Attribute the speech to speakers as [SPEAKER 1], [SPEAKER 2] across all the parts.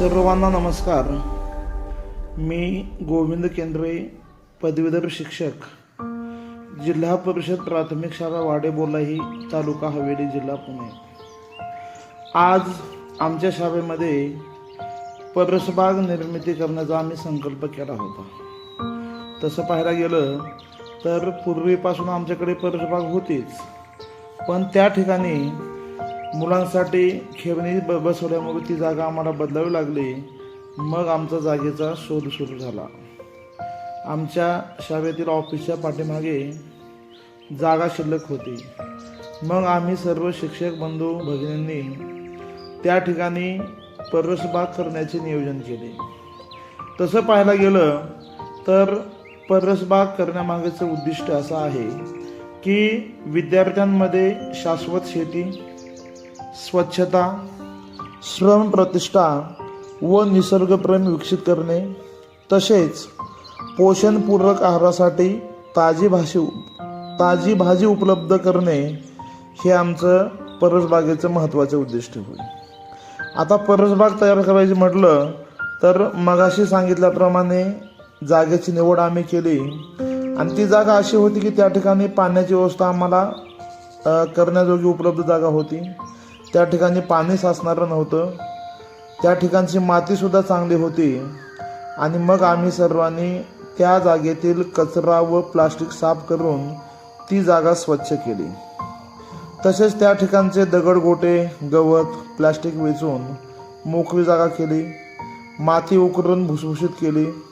[SPEAKER 1] सर्वांना नमस्कार. मी गोविंद केंद्रे पदवीधर शिक्षक. जिल्हा परिषद प्राथमिक शाळा वाडेबोलाही तालुका हवेली जिल्हा पुणे. आज आमच्या शाळेमध्ये परसबाग निर्मिती करण्याचा आम्ही संकल्प केला होता. तसं पाहायला गेलं तर पूर्वीपासून आमच्याकडे परसबाग होतीच. पण त्या ठिकाणी मुलांसाठी खेळणी ब बसवल्यामुळे ती जागा आम्हाला बदलावी लागली. मग आमचा जागेचा शोध सुरू झाला. आमच्या शाळेतील ऑफिसच्या पाठीमागे जागा शिल्लक होती. मग आम्ही सर्व शिक्षक बंधू भगिनींनी त्या ठिकाणी परसबाग करण्याचे नियोजन केले. तसं पाहायला गेलं तर परसबाग करण्यामागेचं उद्दिष्ट असं आहे की विद्यार्थ्यांमध्ये शाश्वत शेती स्वच्छता श्रम प्रतिष्ठा व निसर्गप्रेम विकसित करणे तसेच पोषणपूरक आहारासाठी ताजी भाजी ताजी भाजी उपलब्ध करणे हे आमचं परसबागेचं महत्त्वाचं उद्दिष्ट होईल आता परसबाग तयार करायची म्हटलं तर मगाशी सांगितल्याप्रमाणे जागेची निवड आम्ही केली. आणि ती जागा अशी होती की त्या ठिकाणी पाण्याची व्यवस्था आम्हाला करण्याजोगी उपलब्ध जागा होती. त्या ठिकाणी पाणी साचणारं नव्हतं. त्या ठिकाणची मातीसुद्धा चांगली होती. आणि मग आम्ही सर्वांनी त्या जागेतील कचरा व प्लास्टिक साफ करून ती जागा स्वच्छ केली. तसेच त्या ठिकाणचे दगडगोटे गवत प्लास्टिक वेचून मोकळी जागा केली. माती उकरून भुसभुशीत केली.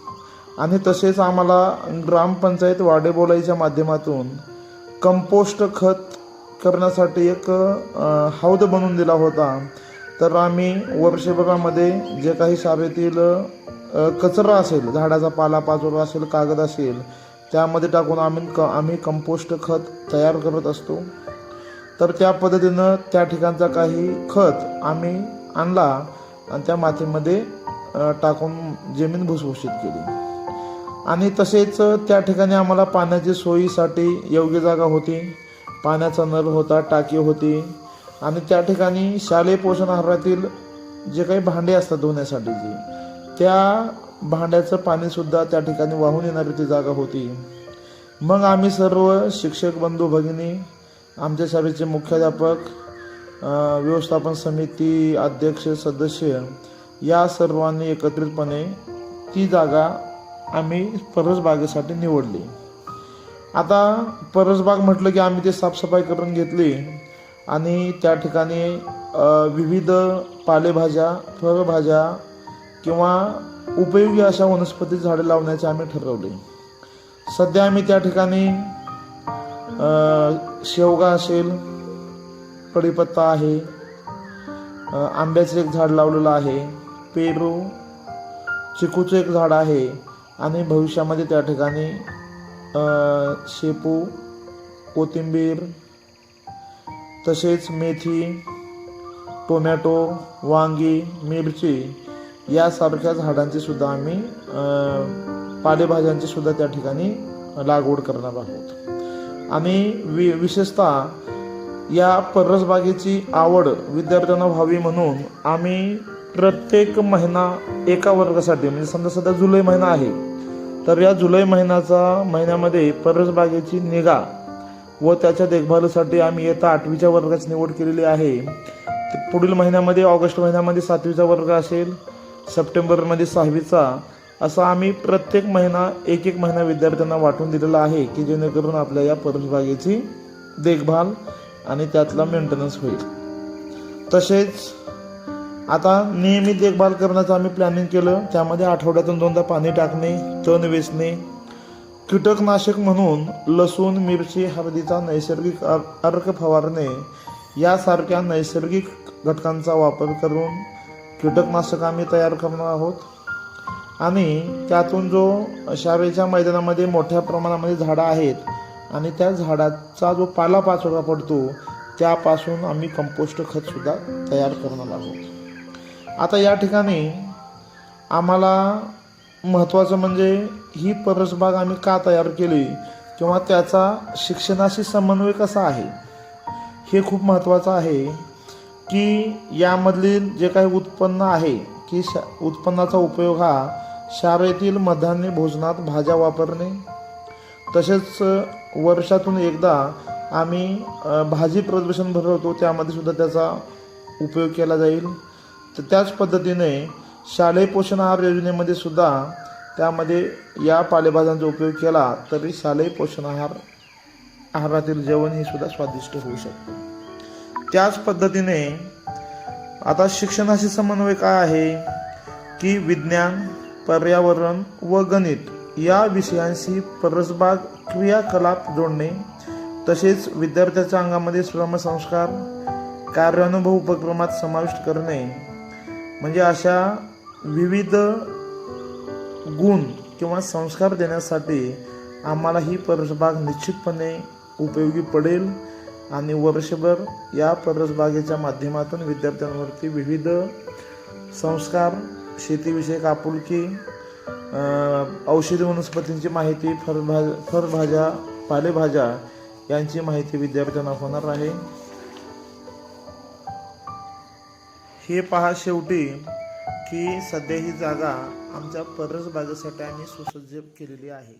[SPEAKER 1] आणि तसेच आम्हाला ग्रामपंचायत वाडेबोलाईच्या माध्यमातून कंपोस्ट खत करण्यासाठी एक हौद बनवून दिला होता. तर आम्ही वर्षभरामध्ये जे काही शाळेतील कचरा असेल झाडाचा पालापाचोळा असेल कागद असेल त्यामध्ये टाकून आम्ही क आम्ही कंपोस्ट खत तयार करत असतो. तर त्या पद्धतीनं त्या ठिकाणचा काही खत आम्ही आणला आणि त्या मातीमध्ये टाकून जमीन भुसभुशीत केली. आणि तसेच त्या ठिकाणी आम्हाला पाण्याची सोयीसाठी योग्य जागा होती. पाण्याचा नल होता टाकी होती. आणि त्या ठिकाणी शालेय पोषण आहारातील जे काही भांडे असतात धुण्यासाठीची त्या भांड्याचं पाणीसुद्धा त्या ठिकाणी वाहून येणारी ती जागा होती. मग आम्ही सर्व शिक्षक बंधू भगिनी आमच्या शाळेचे मुख्याध्यापक व्यवस्थापन समिती अध्यक्ष सदस्य या सर्वांनी एकत्रितपणे ती जागा आम्ही परसबागेसाठी निवडली. आता परसबाग म्हटलं की आम्ही ते साफसफाई करून घेतली आणि त्या ठिकाणी विविध पालेभाज्या फळभाज्या किंवा उपयोगी अशा वनस्पती झाडे लावण्याचे आम्ही ठरवले. सध्या आम्ही त्या ठिकाणी शेवगा असेल कढीपत्ता आहे आंब्याचं एक झाड लावलेलं आहे पेरू चिकूचं एक झाड आहे आणि भविष्यामध्ये त्या ठिकाणी शेपू कोथिंबीर तसेच मेथी टोमॅटो वांगी मिरची यासारख्या झाडांची सुद्धा आम्ही पालेभाज्यांची सुद्धा त्या ठिकाणी लागवड करणार आहोत. आणि वि विशेषतः या परसबागेची आवड विद्यार्थ्यांना व्हावी म्हणून आम्ही प्रत्येक महिना एका वर्गासाठी म्हणजे समजा सध्या जुलै महिना आहे तर या जुलै महिन्याचा महिन्यामध्ये परसबागेची निगा व त्याच्या देखभालीसाठी आम्ही येत्या आठवीच्या वर्गाची निवड केलेली आहे. पुढील महिन्यामध्ये ऑगस्ट महिन्यामध्ये सातवीचा वर्ग असेल सप्टेंबरमध्ये सहावीचा असा आम्ही प्रत्येक महिना एक एक महिना विद्यार्थ्यांना वाटून दिलेला आहे की जेणेकरून आपल्या या परसबागेची देखभाल आणि त्यातला मेंटेनन्स होईल. तसेच आता नियमित देखभाल करण्याचं आम्ही प्लॅनिंग केलं. त्यामध्ये आठवड्यातून दोनदा पाणी टाकणे तण वेचणे. कीटकनाशक म्हणून लसूण मिरची हळदीचा नैसर्गिक अर्क फवारणे यासारख्या नैसर्गिक घटकांचा वापर करून कीटकनाशक आम्ही तयार करणार आहोत. आणि त्यातून जो शाळेच्या मैदानामध्ये मोठ्या प्रमाणामध्ये झाडं आहेत आणि त्या झाडाचा जो पालापाचोळा पडतो त्यापासून आम्ही कंपोस्ट खतसुद्धा तयार करणार आहोत. आता या ठिकाणी आम्हाला महत्त्वाचं म्हणजे ही परसबाग आम्ही का तयार केली किंवा त्याचा शिक्षणाशी समन्वय कसा आहे? हे खूप महत्त्वाचं आहे की यामधली जे काही उत्पन्न आहे की शा उत्पन्नाचा उपयोग हा शाळेतील मध्यान्ह भोजनात भाज्या वापरणे तसेच वर्षातून एकदा आम्ही भाजी प्रदर्शन भरवतो त्यामध्ये सुद्धा त्याचा उपयोग केला जाईल. तर त्याच पद्धतीने शालेय पोषण आहार योजनेमध्ये सुद्धा त्यामध्ये या पालेभाज्यांचा उपयोग केला तरी शालेय पोषण आहार आहारातील जेवण हे सुद्धा स्वादिष्ट होऊ शकते. त्याच पद्धतीने आता शिक्षणाशी समन्वय काय आहे की विज्ञान पर्यावरण व गणित या विषयांशी परसबाग क्रियाकलाप जोडणे तसेच विद्यार्थ्याच्या अंगामध्ये श्रमसंस्कार कार्यानुभव उपक्रमात समाविष्ट करणे म्हणजे अशा विविध गुण किंवा संस्कार देण्यासाठी आम्हाला ही परसबाग निश्चितपणे उपयोगी पडेल आणि वर्षभर या परसबागेच्या माध्यमातून विद्यार्थ्यांवरती विविध संस्कार शेतीविषयक आपुलकी औषधी वनस्पतींची माहिती फळभाज फळभाज्या पालेभाज्या यांची माहिती विद्यार्थ्यांना होणार आहे. हे पहा शेवटी की सध्या ही जागा आमच्या परसबागेसाठी आम्ही सुसज्ज केलेली आहे.